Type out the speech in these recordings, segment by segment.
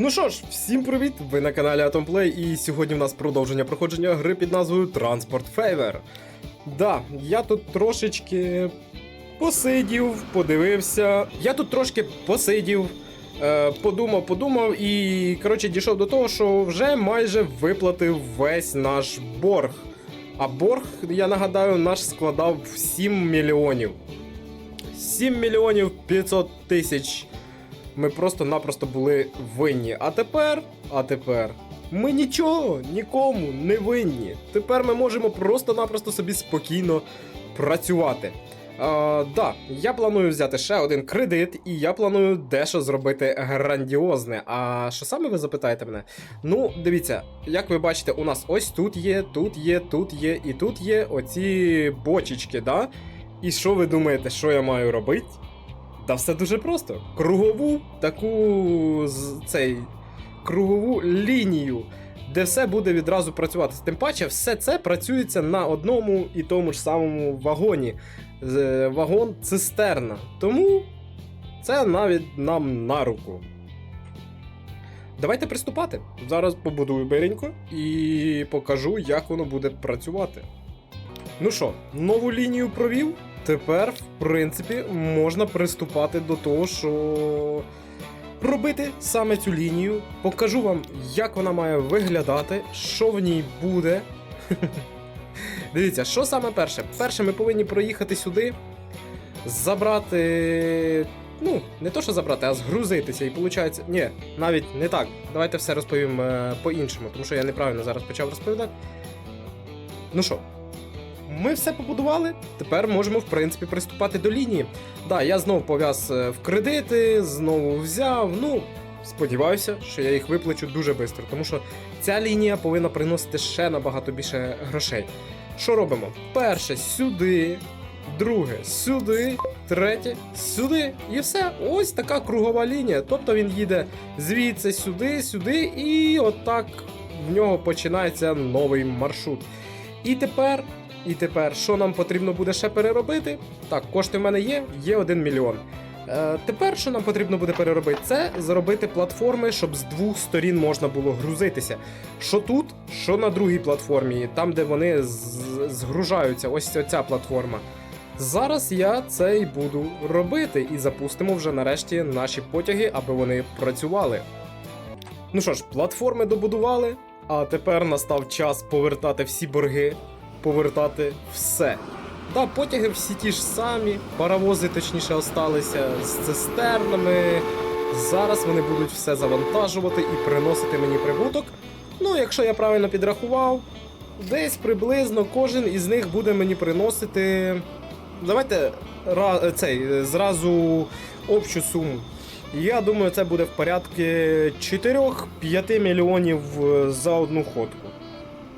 Ну що ж, всім привіт! Ви на каналі AtomPlay і сьогодні в нас продовження проходження гри під назвою Transport Favor. Да, я тут трошечки посидів, подивився. Я тут трошки посидів, е, подумав, подумав і коротше дійшов до того, що вже майже виплатив весь наш борг. А борг, я нагадаю, наш складав 7 мільйонів. 7 мільйонів 500 тисяч ми просто-напросто були винні. А тепер, а тепер. Ми нічого нікому не винні. Тепер ми можемо просто-напросто собі спокійно працювати. А, да, я планую взяти ще один кредит, і я планую дещо зробити грандіозне. А що саме ви запитаєте мене? Ну, дивіться, як ви бачите, у нас ось тут є, тут є, тут є і тут є оці бочечки, да? І що ви думаєте, що я маю робити? Та все дуже просто. Кругову таку цей кругову лінію, де все буде відразу працювати. Тим паче, все це працюється на одному і тому ж самому вагоні. Вагон цистерна. Тому це навіть нам на руку. Давайте приступати. Зараз побудую беренько і покажу, як воно буде працювати. Ну що, нову лінію провів. Тепер, в принципі, можна приступати до того, що робити саме цю лінію. Покажу вам, як вона має виглядати, що в ній буде. Дивіться, що саме перше? Перше, ми повинні проїхати сюди, забрати. Ну, не то, що забрати, а згрузитися. І виходить. Ні, навіть не так. Давайте все розповім е, по-іншому, тому що я неправильно зараз почав розповідати. Ну що, ми все побудували. Тепер можемо, в принципі, приступати до лінії. Да, я знову пов'яз е, в кредити, знову взяв. Ну, сподіваюся, що я їх виплачу дуже швидко, тому що ця лінія повинна приносити ще набагато більше грошей. Що робимо? Перше сюди, друге сюди, третє сюди. І все. Ось така кругова лінія. Тобто він їде звідси сюди, сюди, і отак в нього починається новий маршрут. І тепер і тепер, що нам потрібно буде ще переробити? Так, кошти в мене є, є 1 мільйон. Е, тепер, що нам потрібно буде переробити, це зробити платформи, щоб з двох сторін можна було грузитися. Що тут, що на другій платформі, там, де вони згружаються, ось ця платформа. Зараз я це і буду робити, і запустимо вже нарешті наші потяги, аби вони працювали. Ну що ж, платформи добудували, а тепер настав час повертати всі борги, повертати все. Да, потяги всі ті ж самі, паровози точніше осталися з цистернами. Зараз вони будуть все завантажувати і приносити мені прибуток. Ну, якщо я правильно підрахував, десь приблизно кожен із них буде мені приносити. Давайте цей, зразу общу суму. Я думаю, це буде в порядку 4-5 мільйонів е, за одну ходку.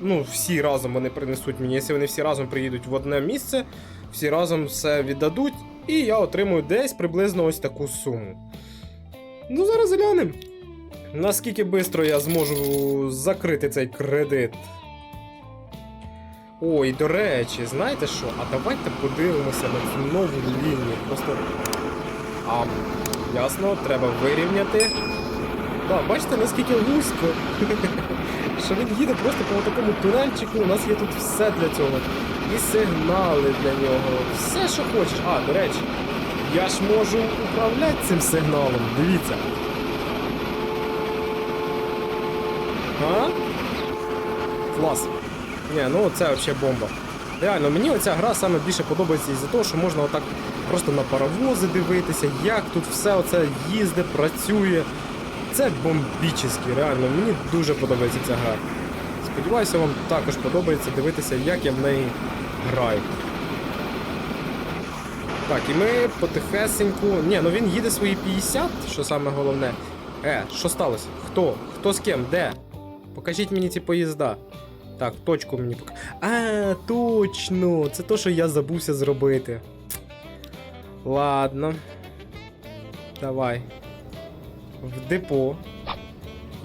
Ну, всі разом вони принесуть мені. Якщо вони всі разом приїдуть в одне місце, всі разом все віддадуть, і я отримую десь приблизно ось таку суму. Ну, зараз глянемо. Наскільки швидко я зможу закрити цей кредит. Ой, до речі, знаєте що? А давайте подивимося на цю нову лінію. Просто. А, ясно, треба вирівняти. Так, бачите, наскільки вузько. Що він їде просто по такому тунельчику, у нас є тут все для цього. І сигнали для нього, все, що хочеш. А, до речі, я ж можу управляти цим сигналом, дивіться. А? Клас. Ні, ну це взагалі бомба. Реально, мені оця гра саме більше подобається із-за того, що можна отак просто на паровози дивитися, як тут все оце їздить, працює. Це бомбічний, реально, мені дуже подобається ця гра. Сподіваюся, вам також подобається дивитися, як я в неї граю. Так, і ми потихесеньку. Ні, ну він їде свої 50, що саме головне. Е, що сталося? Хто? Хто з ким? Де? Покажіть мені ці поїзда. Так, точку мені пока. А, точно! Це то, що я забувся зробити. Ладно. Давай. В депо.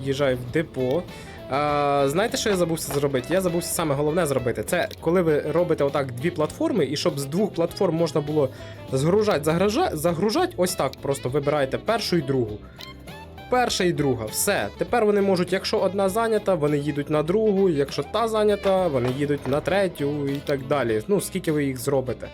Їжджай в депо. А, знаєте, що я забувся зробити? Я забувся саме головне зробити. Це коли ви робите отак дві платформи, і щоб з двох платформ можна було згружати, загружати, загружати, ось так просто вибираєте першу і другу. перша і друга. Все. Тепер вони можуть, якщо одна зайнята, вони їдуть на другу, якщо та зайнята, вони їдуть на третю і так далі. Ну, скільки ви їх зробите.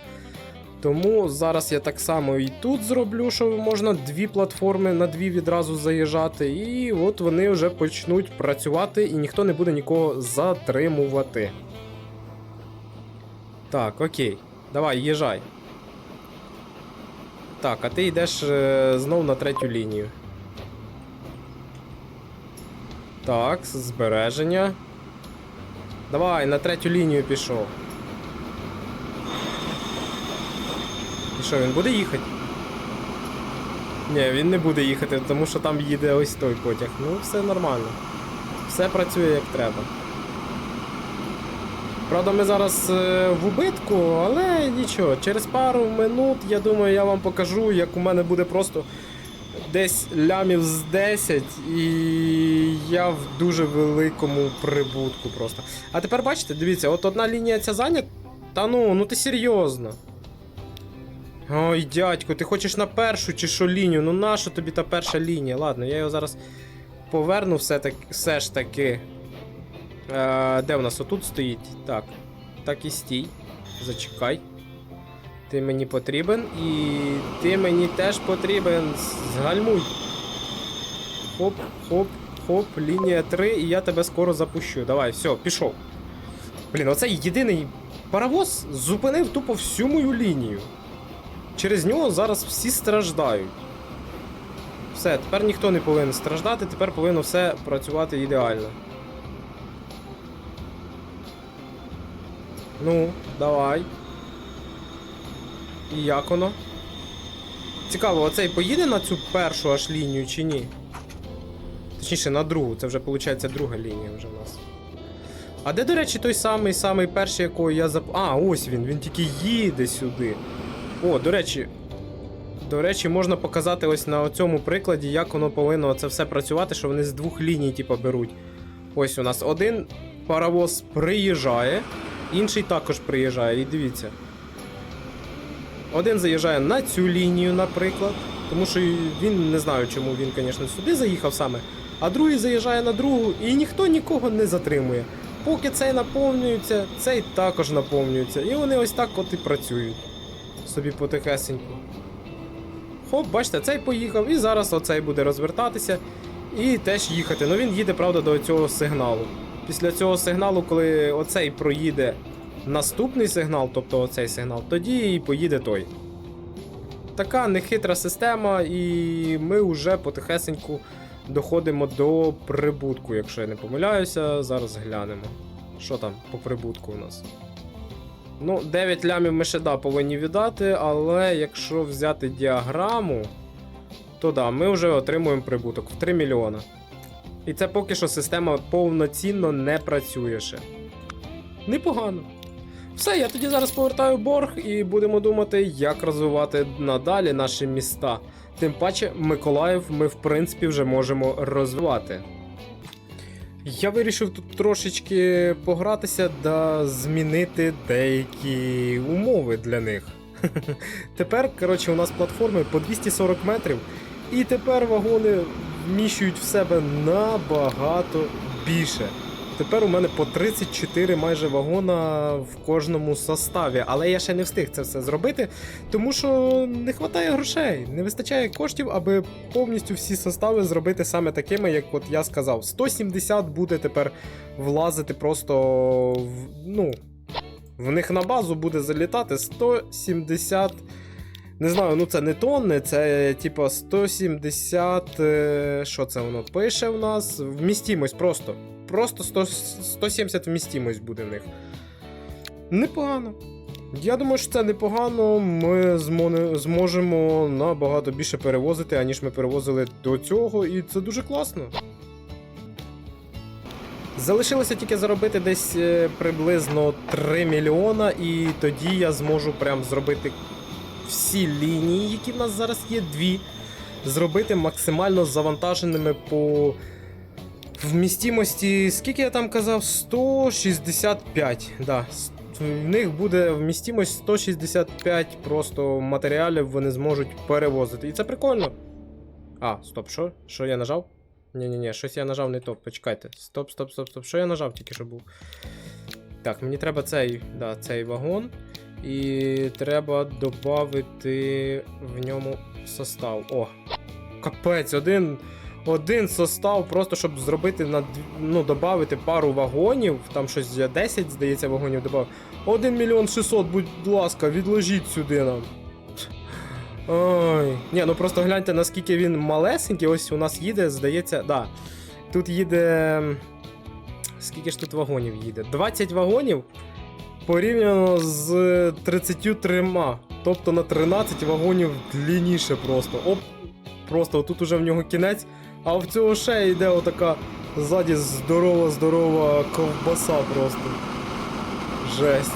Тому зараз я так само і тут зроблю, що можна дві платформи на дві відразу заїжджати, і от вони вже почнуть працювати, і ніхто не буде нікого затримувати. Так, окей. Давай, їжджай. Так, а ти йдеш е, знов на третю лінію. Так, збереження. Давай, на третю лінію пішов. Що, він буде їхати? Ні, він не буде їхати, тому що там їде ось той потяг. Ну, все нормально. Все працює як треба. Правда, ми зараз е, в убитку, але нічого, через пару минут, я думаю, я вам покажу, як у мене буде просто десь лямів з 10, і я в дуже великому прибутку просто. А тепер бачите, дивіться, от одна лінія ця зайнята. Та ну, ну ти серйозно. Ой, дядько, ти хочеш на першу чи що лінію? Ну нащо тобі та перша лінія? Ладно, я його зараз поверну все, так, все ж таки. Е, де в нас отут стоїть? Так. Так і стій. Зачекай. Ти мені потрібен і ти мені теж потрібен. Згальмуй. Хоп, хоп, хоп, лінія 3, і я тебе скоро запущу. Давай, все, пішов. Блін, оцей єдиний паровоз зупинив тупо всю мою лінію. Через нього зараз всі страждають. Все, тепер ніхто не повинен страждати, тепер повинно все працювати ідеально. Ну, давай. І як воно? Цікаво, оцей поїде на цю першу аж лінію чи ні? Точніше, на другу, це вже виходить друга лінія вже в нас. А де, до речі, той самий самий перший, якого я зап... А, ось він, він тільки їде сюди. О, до речі. До речі, можна показати ось на цьому прикладі, як воно повинно це все працювати, що вони з двох ліній, типу, беруть. Ось у нас один паровоз приїжджає, інший також приїжджає. І дивіться. Один заїжджає на цю лінію, наприклад. Тому що він не знаю, чому він, звісно, сюди заїхав саме. А другий заїжджає на другу, і ніхто нікого не затримує. Поки цей наповнюється, цей також наповнюється. І вони ось так от і працюють. Собі потихесеньку. Хоп, бачите, цей поїхав, і зараз оцей буде розвертатися і теж їхати. Ну він їде, правда, до цього сигналу. Після цього сигналу, коли оцей проїде наступний сигнал, тобто оцей сигнал, тоді і поїде той. Така нехитра система, і ми вже потихесеньку доходимо до прибутку, якщо я не помиляюся. Зараз глянемо. Що там по прибутку у нас? Ну, 9 лямів ми ще да, повинні віддати, але якщо взяти діаграму, то да, ми вже отримуємо прибуток в 3 мільйона. І це поки що система повноцінно не працює ще. Непогано. Все, я тоді зараз повертаю борг і будемо думати, як розвивати надалі наші міста. Тим паче, Миколаїв ми, в принципі, вже можемо розвивати. Я вирішив тут трошечки погратися та змінити деякі умови для них. Тепер, коротше, у нас платформи по 240 метрів, і тепер вагони вміщують в себе набагато більше. Тепер у мене по 34 майже вагона в кожному составі, але я ще не встиг це все зробити, тому що не вистачає грошей, не вистачає коштів, аби повністю всі состави зробити саме такими, як от я сказав. 170 буде тепер влазити просто в, ну, в них на базу буде залітати 170. Не знаю, ну це не тонни, це типа 170. е, Що це воно пише в нас? Вмістимость просто. Просто 100, 170 вмістимость буде в них. Непогано. Я думаю, що це непогано. Ми зможемо набагато більше перевозити, аніж ми перевозили до цього, і це дуже класно. Залишилося тільки заробити десь е, приблизно 3 мільйона, і тоді я зможу прям зробити всі лінії, які в нас зараз є, дві, зробити максимально завантаженими по вмістимості. Скільки я там казав? 165. Да. В них буде вмістимость 165 просто матеріалів вони зможуть перевозити. І це прикольно. А, стоп, що? Що я нажав? Ні-ні-ні, щось я нажав не то. Почекайте. Стоп, стоп, стоп, стоп. Що я нажав тільки що був? Так, мені треба цей, да, цей вагон. І треба додати в ньому состав. О! Капець, один. Один состав, просто щоб зробити на ну, додати пару вагонів. Там щось 10, здається, вагонів додав. 1 мільйон 600, будь ласка, відложіть сюди нам. Ой. Ні, ну просто гляньте, наскільки він малесенький. Ось у нас їде, здається, да. Тут їде. Скільки ж тут вагонів їде? 20 вагонів порівняно з 33. Тобто на 13 вагонів длінніше просто. Оп, просто тут уже в нього кінець. А в цього ще йде отака ззаді здорова-здорова ковбаса просто. Жесть.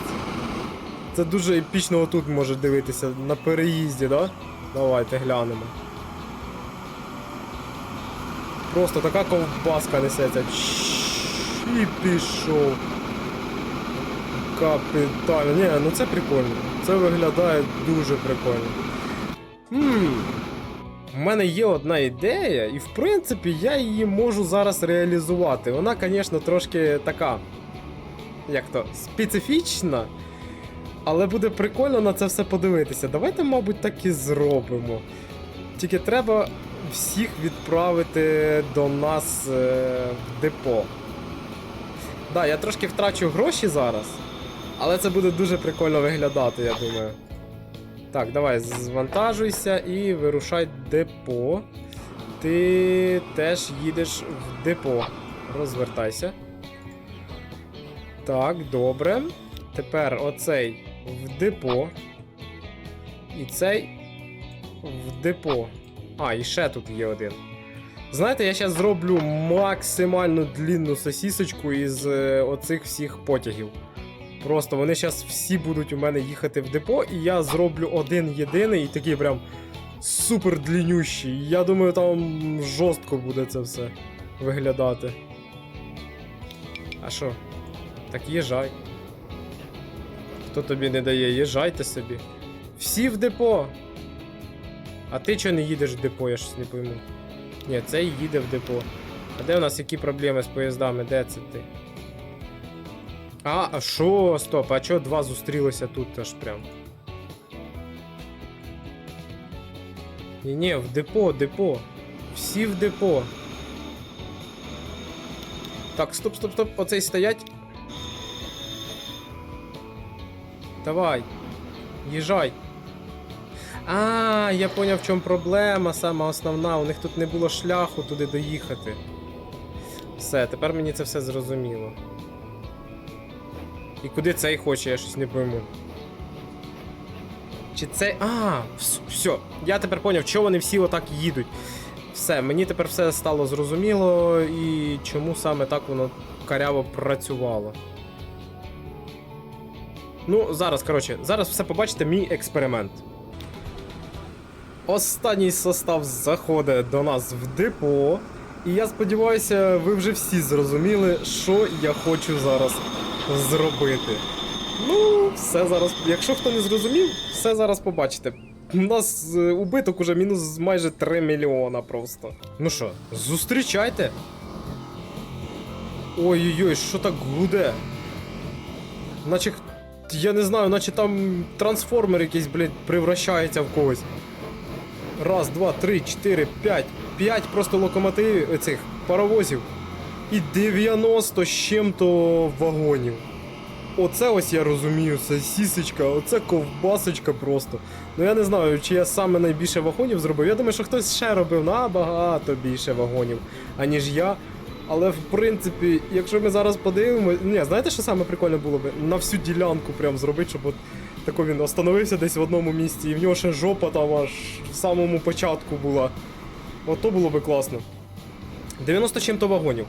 Це дуже епічно отут може дивитися на переїзді, да? Давайте глянемо. Просто така ковбаска несеться. І пішов. Капітально. Ні, ну це прикольно. Це виглядає дуже прикольно. Хм. У мене є одна ідея, і в принципі я її можу зараз реалізувати. Вона, звісно, трошки така. Як то, специфічна. Але буде прикольно на це все подивитися. Давайте, мабуть, так і зробимо. Тільки треба всіх відправити до нас е, в депо. Да, я трошки втрачу гроші зараз, але це буде дуже прикольно виглядати, я думаю. Так, давай, звантажуйся і вирушай депо. Ти теж їдеш в депо. Розвертайся. Так, добре. Тепер оцей в депо. І цей в депо. А, і ще тут є один. Знаєте, я зараз зроблю максимально длінну сосісочку із е, оцих всіх потягів. Просто вони зараз всі будуть у мене їхати в депо, і я зроблю один єдиний і такий прям супер дліннющий. Я думаю, там жорстко буде це все виглядати. А що? Так їжай. Хто тобі не дає, їжайте собі. Всі в депо. А ти чого не їдеш в депо, я щось не пойму. Ні, цей їде в депо. А де у нас які проблеми з поїздами? Де це ти? А, а що? Стоп, а чого два зустрілися тут аж прям? Ні, ні, в депо, депо. Всі в депо. Так, стоп, стоп, стоп, оцей стоять. Давай. Їжай. А, я поняв, в чому проблема, сама основна. У них тут не було шляху туди доїхати. Все, тепер мені це все зрозуміло. І куди цей хоче, я щось не пойму. Чи цей. А, все. Я тепер поняв, чого вони всі отак їдуть. Все, мені тепер все стало зрозуміло і чому саме так воно каряво працювало. Ну, зараз, коротше, зараз все побачите мій експеримент. Останній состав заходить до нас в депо. І я сподіваюся, ви вже всі зрозуміли, що я хочу зараз зробити. Ну, все зараз. Якщо хто не зрозумів, все зараз побачите. У нас е, убиток уже мінус майже 3 мільйона просто. Ну що, зустрічайте. Ой-ой-ой, що так гуде? Наче. Я не знаю, наче там трансформер якийсь, блядь, превращається в когось. Раз, два, три, чотири, п'ять. П'ять просто локомотивів цих паровозів. І 90 з чим-то вагонів. Оце ось я розумію, це сісечка, оце ковбасочка просто. Ну я не знаю, чи я саме найбільше вагонів зробив. Я думаю, що хтось ще робив набагато більше вагонів, аніж я. Але в принципі, якщо ми зараз подивимося. Ні, знаєте, що саме прикольно було би? На всю ділянку прям зробити, щоб от тако він остановився десь в одному місці, і в нього ще жопа там аж в самому початку була. Ото було би класно. 90 чим-то вагонів.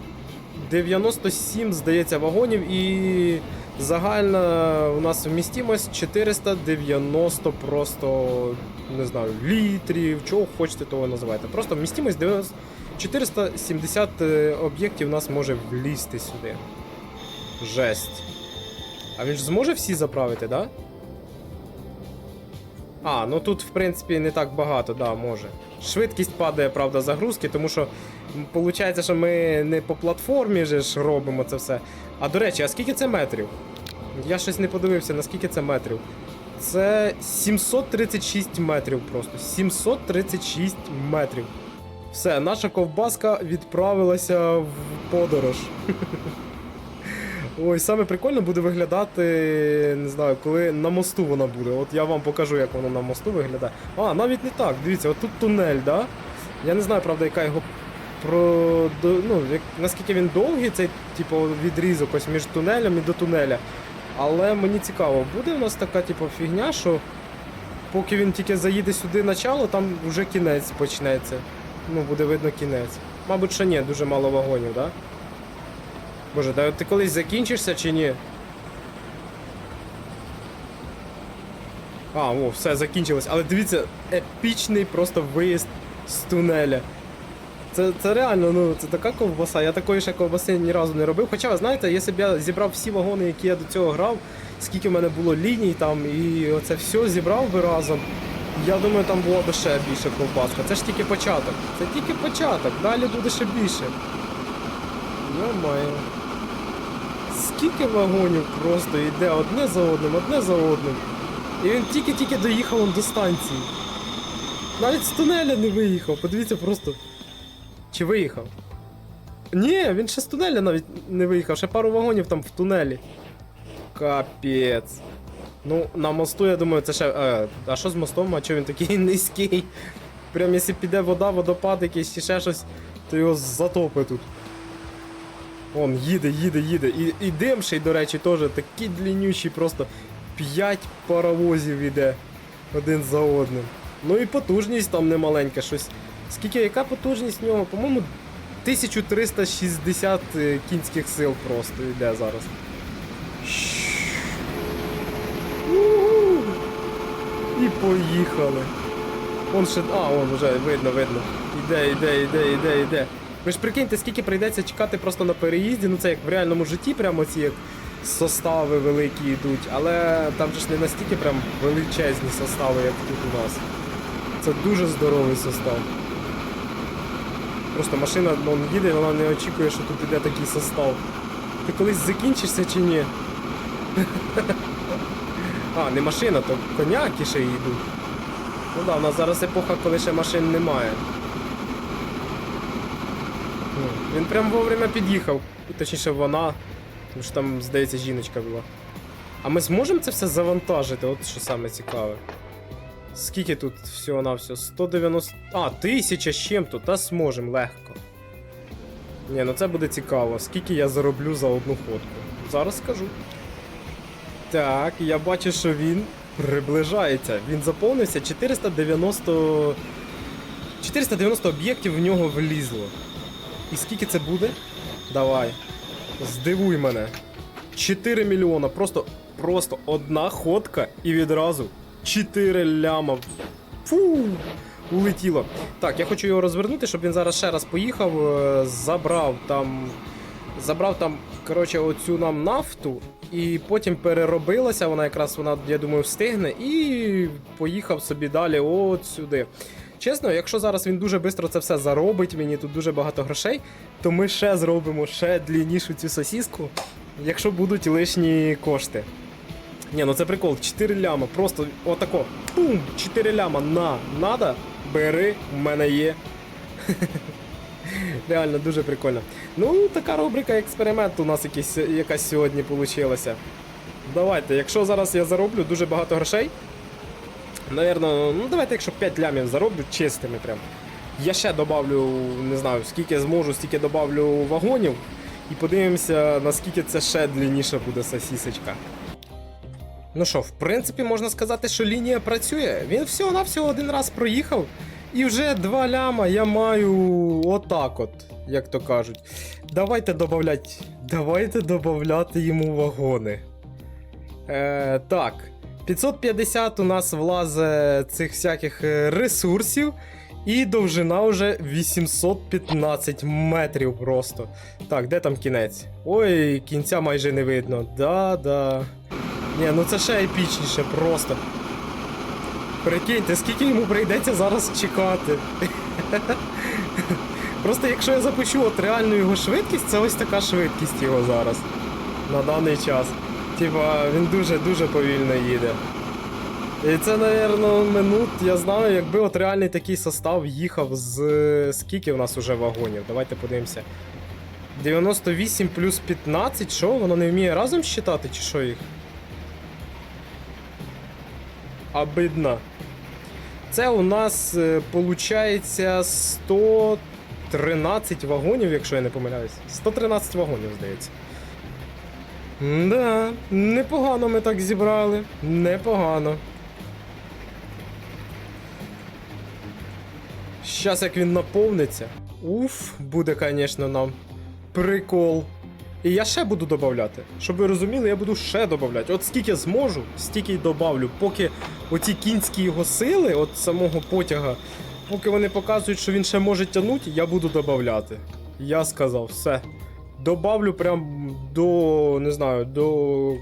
97, здається, вагонів і загальна у нас вмістимость 490 просто не знаю, літрів, чого хочете, того називайте. Просто вмістимость 90, 470 е, об'єктів у нас може влізти сюди. Жесть. А він ж зможе всі заправити, да? А, ну тут, в принципі, не так багато, да, може. Швидкість падає, правда, загрузки, тому що виходить, що ми не по платформі же ж робимо це все. А до речі, а скільки це метрів? Я щось не подивився, наскільки це метрів. Це 736 метрів просто. 736 метрів. Все, наша ковбаска відправилася в подорож. Ой, саме прикольно буде виглядати, не знаю, коли на мосту вона буде. От я вам покажу, як воно на мосту виглядає. А, навіть не так. Дивіться, от тут тунель, да? Я не знаю, правда, яка його про. Ну, як, наскільки він довгий, цей, типу, відрізок ось між тунелем і до тунеля. Але мені цікаво, буде у нас така, типу, фігня, що поки він тільки заїде сюди начало, там вже кінець почнеться. Ну, буде видно кінець. Мабуть, що ні, дуже мало вагонів, да? Боже, да ти колись закінчишся чи ні? А, о, все, закінчилось. Але дивіться, епічний просто виїзд з тунеля. Це, це реально, ну, це така ковбаса. Я такої ще ковбаси ні разу не робив. Хоча, ви знаєте, якщо б я зібрав всі вагони, які я до цього грав, скільки в мене було ліній там, і оце все зібрав би разом. Я думаю, там була б ще більше ковбаска. Це ж тільки початок. Це тільки початок, далі буде ще більше. Йо-моє. Скільки вагонів просто йде одне за одним, одне за одним. І він тільки-тільки доїхав до станції. Навіть з тунеля не виїхав, подивіться просто. Чи виїхав? Ні, він ще з тунеля навіть не виїхав, ще пару вагонів там в тунелі. Капець. Ну, на мосту, я думаю, це ще. Е, а що з мостом? А чого він такий низький? Прям якщо піде вода, водопад якийсь чи ще щось, то його затопить тут. Он їде, їде, їде. І, і дим ще й, до речі, теж такий длиннющий, просто 5 паровозів іде один за одним. Ну і потужність там немаленька, щось. Скільки, яка потужність в нього? По-моєму, 1360 е, кінських сил просто йде зараз. І поїхали. Он ще. А, он вже видно, видно. Іде, іде, іде, іде, іде. Ви ж прикиньте, скільки прийдеться чекати просто на переїзді, ну це як в реальному житті, прямо ці як состави великі йдуть, але там же ж не настільки прям величезні состави, як тут у нас. Це дуже здоровий состав. Просто машина ну, їде, вона не очікує, що тут іде такий состав. Ти колись закінчишся чи ні? А, не машина, то коняки ще йдуть. Ну да, у нас зараз епоха, коли ще машин немає. Ну, Він прям вовремя під'їхав. Точніше вона. Тому що там, здається, жіночка була. А ми зможемо це все завантажити, от що саме цікаве. Скільки тут всього на все? 190. А, тисяча з чим-то, та зможемо легко. Ні, ну це буде цікаво. Скільки я зароблю за одну ходку? Зараз скажу. Так, я бачу, що він приближається. Він заповнився 490. 490 об'єктів в нього влізло. І скільки це буде? Давай. Здивуй мене. 4 мільйона. Просто, просто одна ходка і відразу 4 ляма. Фу! Улетіло. Так, я хочу його розвернути, щоб він зараз ще раз поїхав, е, забрав там. Забрав там, коротше, оцю нам нафту, і потім переробилася, вона якраз вона, я думаю, встигне, і поїхав собі далі от сюди. Чесно, якщо зараз він дуже швидко це все заробить, мені тут дуже багато грошей, то ми ще зробимо ще дліннішу цю сосіску, якщо будуть лишні кошти. Ні, ну це прикол, 4 ляма, просто отако. Пум! 4 ляма на, надо, бери, в мене є. Реально дуже прикольно. Ну, така рубрика експеримент у нас якийсь, якась сьогодні вийшла. Давайте, якщо зараз я зароблю дуже багато грошей. Наверно, ну давайте, якщо 5 лямів зароблю, чистими прям. Я ще добавлю, не знаю, скільки зможу, стільки добавлю вагонів. І подивимося, наскільки це ще длинніша буде сосісочка. Ну що, в принципі, можна сказати, що лінія працює. Він всього-навсього один раз проїхав, і вже два ляма я маю отак от, як то кажуть. Давайте додавати, давайте додавати йому вагони. Е, так, 550 у нас влазить цих всяких е, ресурсів. І довжина вже 815 метрів просто. Так, де там кінець? Ой, кінця майже не видно. Да-да. Ні, ну це ще епічніше просто. Прикиньте, скільки йому прийдеться зараз чекати. Просто якщо я запущу от реальну його швидкість, це ось така швидкість його зараз. На даний час. Типа, він дуже-дуже повільно їде. І це, напевно, минут, я знаю, якби от реальний такий состав їхав з. Скільки в нас уже вагонів? Давайте подивимося. 98 плюс 15, що? Воно не вміє разом считати, чи що їх? Обидно. Це у нас е, получається 113 вагонів, якщо я не помиляюсь. 113 вагонів, здається. Да, непогано ми так зібрали. Непогано. Щас як він наповниться. Уф, буде, звісно, нам прикол. І я ще буду додавати. Щоб ви розуміли, я буду ще додавати. От скільки зможу, стільки й добавлю. Поки оті кінські його сили, от самого потяга, поки вони показують, що він ще може тягнути, я буду додавати. Я сказав, все. Добавлю прям до. не знаю, до.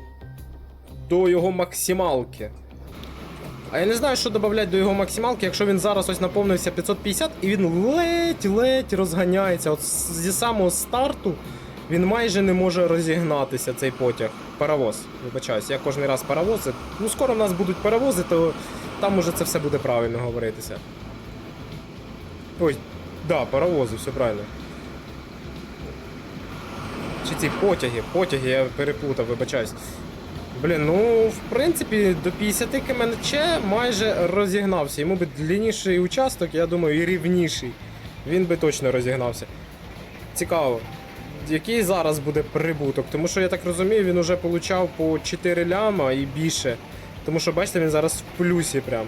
до його максималки. А я не знаю, що додавати до його максималки, якщо він зараз ось наповнився 550 і він ледь-ледь розганяється. От зі самого старту він майже не може розігнатися, цей потяг. Паровоз, вибачаюсь, я кожен раз паровози. Ну, скоро в нас будуть паровози, то там уже це все буде правильно говоритися. Ой, да, паровози, все правильно. Чи ці потяги, потяги, я переплутав, вибачаюсь. Блін, ну в принципі до 50 кмч майже розігнався. Йому би длинніший участок, я думаю, і рівніший. Він би точно розігнався. Цікаво. Який зараз буде прибуток? Тому що я так розумію, він уже получав по 4 ляма і більше. Тому що, бачите, він зараз в плюсі прям.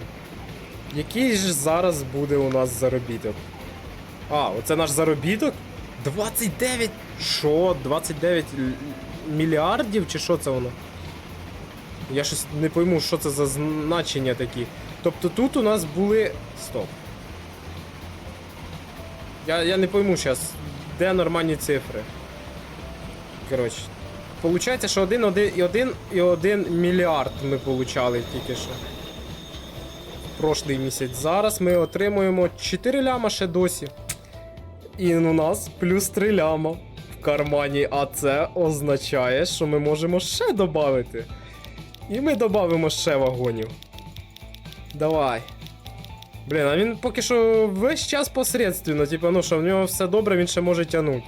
Який ж зараз буде у нас заробіток? А, оце наш заробіток? 29. Що? 29 мільярдів? Чи що це воно? Я щось не пойму, що це за значення такі. Тобто тут у нас були. Стоп. Я, я не пойму зараз, де нормальні цифри. Коротше. Получається, що 1, 1 і 1 і 1 мільярд ми получали тільки що. Прошлий місяць. Зараз ми отримуємо 4 ляма ще досі. І у нас плюс 3 ляма в кармані. А це означає, що ми можемо ще додати. І ми додамо ще вагонів. Давай. Блін, а він поки що весь час посередственно, типу, ну що в нього все добре, він ще може тягнути.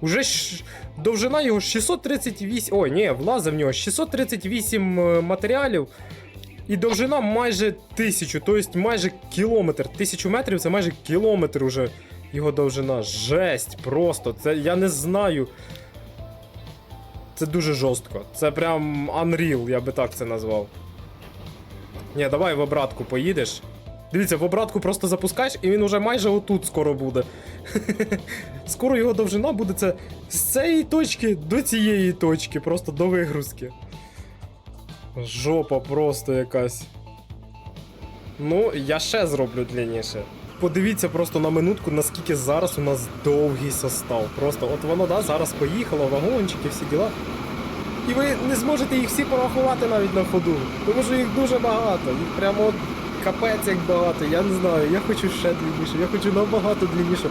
Уже щ... довжина його 638. Ой, ні, влазив в нього 638 е, матеріалів. І довжина майже 1000, тобто майже кілометр. 1000 метрів це майже кілометр уже його довжина. Жесть, просто. Це я не знаю. Це дуже жорстко. Це прям Unreal, я би так це назвав. Ні, давай в обратку поїдеш. Дивіться, в обратку просто запускаєш, і він уже майже отут скоро буде. скоро його довжина буде це з цієї точки до цієї точки, просто до вигрузки. Жопа просто якась. Ну, я ще зроблю длинніше. Подивіться просто на минутку, наскільки зараз у нас довгий состав. Просто от воно, да, зараз поїхало, вагончики, всі діла. І ви не зможете їх всі порахувати навіть на ходу. Тому що їх дуже багато. Їх прямо от капець як багато. Я не знаю, я хочу ще длинніше, я хочу набагато длинніше.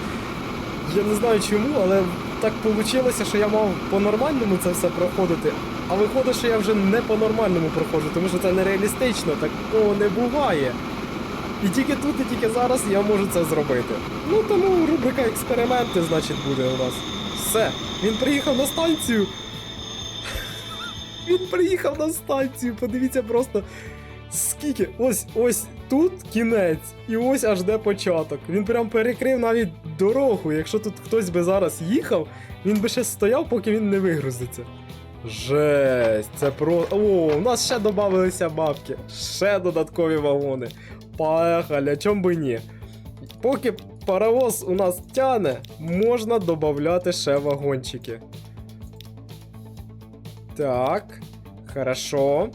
Я не знаю чому, але так вийшло, що я мав по-нормальному це все проходити. А виходить, що я вже не по-нормальному проходжу, тому що це нереалістично, такого не буває. І тільки тут, і тільки зараз я можу це зробити. Ну тому рубрика експерименти, значить, буде у нас. Все, він приїхав на станцію. Він приїхав на станцію, подивіться просто. Скільки? Ось ось тут кінець, і ось аж де початок. Він прям перекрив навіть дорогу. Якщо тут хтось би зараз їхав, він би ще стояв, поки він не вигрузиться. Жесть, це про. О, у нас ще додавалися бабки. Ще додаткові вагони. Поехали, чом би ні. Поки паровоз у нас тяне, можна додати ще вагончики. Так, хорошо.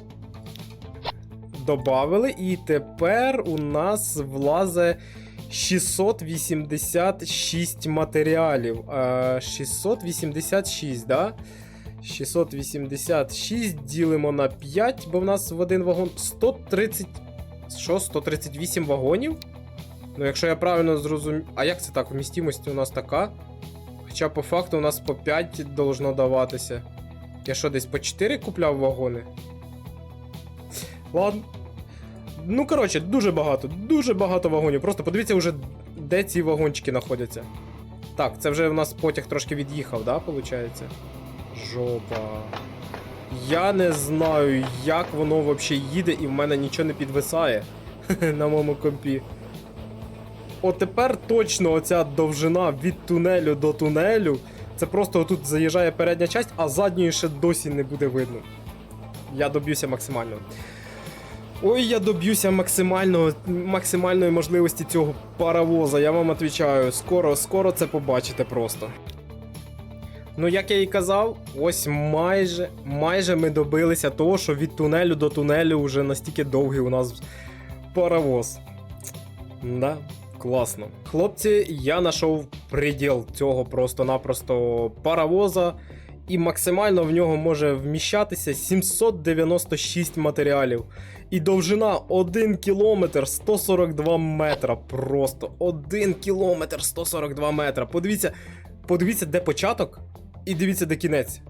Добавили, і тепер у нас влазе 686 матеріалів. Е, 686, да? 686 ділимо на 5, бо в нас в один вагон 130. Що, 138 вагонів? Ну, якщо я правильно зрозумів. А як це так? Вмістимость у нас така? Хоча по факту у нас по 5 должно даватися. Я що, десь по 4 купляв вагони? Ладно. Ну, коротше, дуже багато, дуже багато вагонів. Просто подивіться вже, де ці вагончики знаходяться. Так, це вже в нас потяг трошки від'їхав, да, виходить? Жопа. Я не знаю, як воно взагалі їде, і в мене нічого не підвисає на моєму компі. От тепер точно оця довжина від тунелю до тунелю. Це просто тут заїжджає передня часть, а задньої ще досі не буде видно. Я доб'юся максимально. Ой, я доб'юся максимально, максимальної можливості цього паровоза, я вам відповідаю. Скоро, скоро це побачите просто. Ну, як я і казав, ось майже, майже ми добилися того, що від тунелю до тунелю вже настільки довгий у нас паровоз. Да, класно. Хлопці, я знайшов приділ цього просто-напросто паровоза, і максимально в нього може вміщатися 796 матеріалів. І довжина 1 кілометр 142 метра. Просто 1 кілометр 142 метра. Подивіться, подивіться, де початок, і дивіться, де кінець.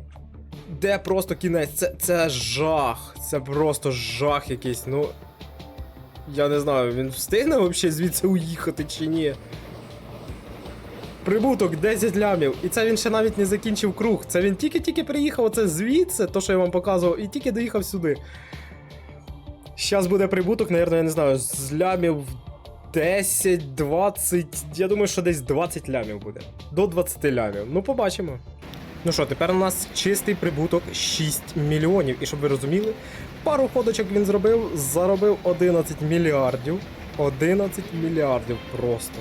Де просто кінець? Це, це жах. Це просто жах якийсь. Ну. Я не знаю, він встигне взагалі звідси уїхати чи ні. Прибуток 10 лямів. І це він ще навіть не закінчив круг. Це він тільки-тільки приїхав оце звідси, то що я вам показував, і тільки доїхав сюди. Щас буде прибуток, наверное, я не знаю, з лямів 10, 20. Я думаю, що десь 20 лямів буде. До 20 лямів. Ну, побачимо. Ну що, тепер у нас чистий прибуток 6 мільйонів. І щоб ви розуміли, пару ходочок він зробив, заробив 11 мільярдів. 11 мільярдів просто.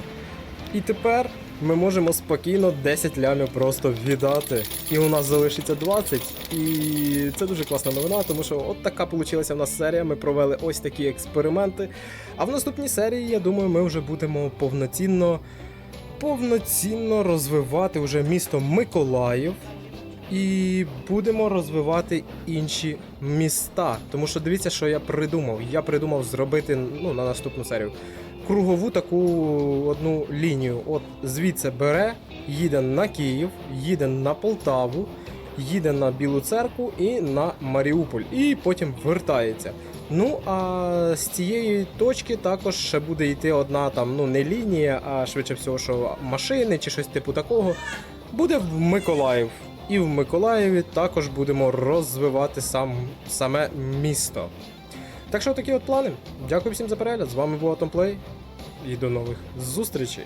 І тепер ми можемо спокійно 10 лямів просто віддати. І у нас залишиться 20. І це дуже класна новина, тому що от така вийшла в нас серія. Ми провели ось такі експерименти. А в наступній серії, я думаю, ми вже будемо повноцінно, повноцінно розвивати вже місто Миколаїв. І будемо розвивати інші міста. Тому що дивіться, що я придумав. Я придумав зробити ну, на наступну серію кругову таку одну лінію. От звідси бере, їде на Київ, їде на Полтаву, їде на Білу церкву і на Маріуполь, і потім вертається. Ну а з цієї точки також ще буде йти одна там, ну не лінія, а швидше всього, що машини чи щось типу такого. Буде в Миколаїв. І в Миколаєві також будемо розвивати сам, саме місто. Так що такі от плани. Дякую всім за перегляд. З вами був Атомплей. І до нових зустрічей.